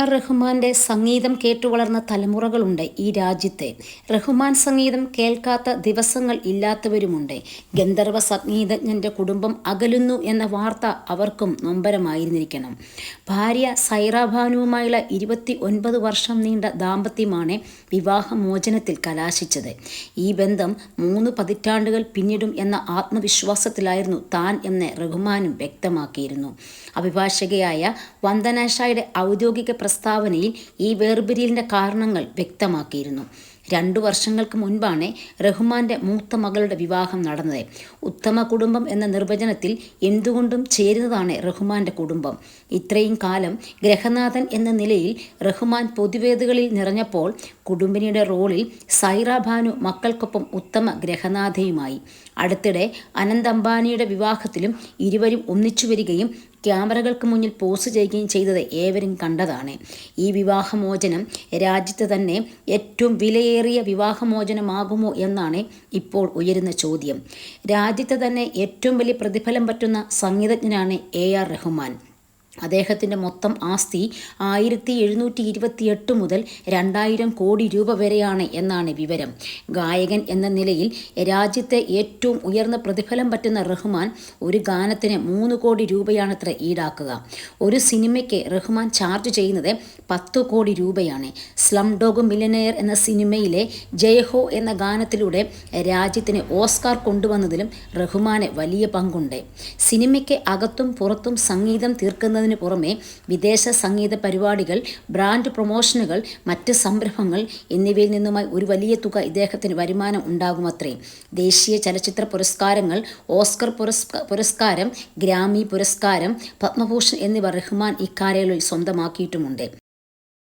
R റഹ്മാന്റെ സംഗീതം കേട്ടുവളർന്ന തലമുറകളുണ്ട് ഈ രാജ്യത്തെ. റഹ്മാൻ സംഗീതം കേൾക്കാത്ത ദിവസങ്ങൾ ഇല്ലാത്തവരുമുണ്ട്. ഗന്ധർവ സംഗീതജ്ഞന്റെ കുടുംബം അകലുന്നു എന്ന വാർത്ത അവർക്കും നൊമ്പരമായിരുന്നിരിക്കണം. ഭാര്യ സൈറ ഭാനുവുമായുള്ള ഇരുപത്തി ഒൻപത് വർഷം നീണ്ട ദാമ്പത്യമാണ് വിവാഹമോചനത്തിൽ കലാശിച്ചത്. ഈ ബന്ധം മൂന്ന് പതിറ്റാണ്ടുകൾ പിന്നിടും എന്ന ആത്മവിശ്വാസത്തിലായിരുന്നു താൻ എന്ന് റഹ്മാനും വ്യക്തമാക്കിയിരുന്നു. അഭിഭാഷകയായ വന്ദനാഷായുടെ ഔദ്യോഗിക പ്രസ്താവനയിൽ ഈ വേർപിരിയലിന്റെ കാരണങ്ങൾ വ്യക്തമാക്കിയിരുന്നു. രണ്ടു വർഷങ്ങൾക്ക് മുൻപാണ് റഹ്മാന്റെ മൂത്ത മകളുടെ വിവാഹം നടന്നത്. ഉത്തമ കുടുംബം എന്ന നിർവചനത്തിൽ എന്തുകൊണ്ടും ചേരുന്നതാണ് റഹ്മാന്റെ കുടുംബം. ഇത്രയും കാലം ഗ്രഹനാഥൻ എന്ന നിലയിൽ റഹ്മാൻ പൊതുവേദികളിൽ നിറഞ്ഞപ്പോൾ കുടുംബിനിയുടെ റോളിൽ സൈറ ഭാനു മക്കൾക്കൊപ്പം ഉത്തമ ഗ്രഹനാഥയുമായി. അടുത്തിടെ അനന്ത് അംബാനിയുടെ വിവാഹത്തിലും ഇരുവരും ഒന്നിച്ചു വരികയും ക്യാമറകൾക്ക് മുന്നിൽ പോസ് ചെയ്യുകയും ചെയ്തത് ഏവരും കണ്ടതാണ്. ഈ വിവാഹമോചനം രാജ്യത്ത് തന്നെ ഏറ്റവും വിലയേറിയ വിവാഹമോചനമാകുമോ എന്നാണ് ഇപ്പോൾ ഉയരുന്ന ചോദ്യം. രാജ്യത്ത് തന്നെ ഏറ്റവും വലിയ പ്രതിഫലം പറ്റുന്ന സംഗീതജ്ഞനാണ് എ ആർ റഹ്മാൻ. അദ്ദേഹത്തിന്റെ മൊത്തം ആസ്തി ആയിരത്തി എഴുന്നൂറ്റി ഇരുപത്തി എട്ട് മുതൽ രണ്ടായിരം കോടി രൂപ വരെയാണ് എന്നാണ് വിവരം. ഗായകൻ എന്ന നിലയിൽ രാജ്യത്തെ ഏറ്റവും ഉയർന്ന പ്രതിഫലം പറ്റുന്ന റഹ്മാൻ ഒരു ഗാനത്തിന് മൂന്ന് കോടി രൂപയാണത്ര ഈടാക്കുക. ഒരു സിനിമയ്ക്ക് റഹ്മാൻ ചാർജ് ചെയ്യുന്നത് പത്ത് കോടി രൂപയാണ്. സ്ലം ഡോഗ് മില്ലനെയർ എന്ന സിനിമയിലെ ജയഹോ എന്ന ഗാനത്തിലൂടെ രാജ്യത്തിന് ഓസ്കാർ കൊണ്ടുവന്നതിലും റഹ്മാന് വലിയ പങ്കുണ്ട്. സിനിമയ്ക്ക് അകത്തും പുറത്തും സംഗീതം തീർക്കുന്നതിന് പുറമെ വിദേശ സംഗീത പരിപാടികൾ ബ്രാൻഡ് പ്രൊമോഷനുകൾ മറ്റ് സംരംഭങ്ങൾ എന്നിവയിൽ നിന്നുമായി ഒരു വലിയ തുക ഇദ്ദേഹത്തിന് വരുമാനം ഉണ്ടാകുമത്രേ. ദേശീയ ചലച്ചിത്ര പുരസ്കാരങ്ങൾ ഓസ്കർ പുരസ്കാരം ഗ്രാമി പുരസ്കാരം പത്മഭൂഷൺ എന്നിവ റഹ്മാൻ ഇക്കാലയളവിൽ സ്വന്തമാക്കിയിട്ടുമുണ്ട്.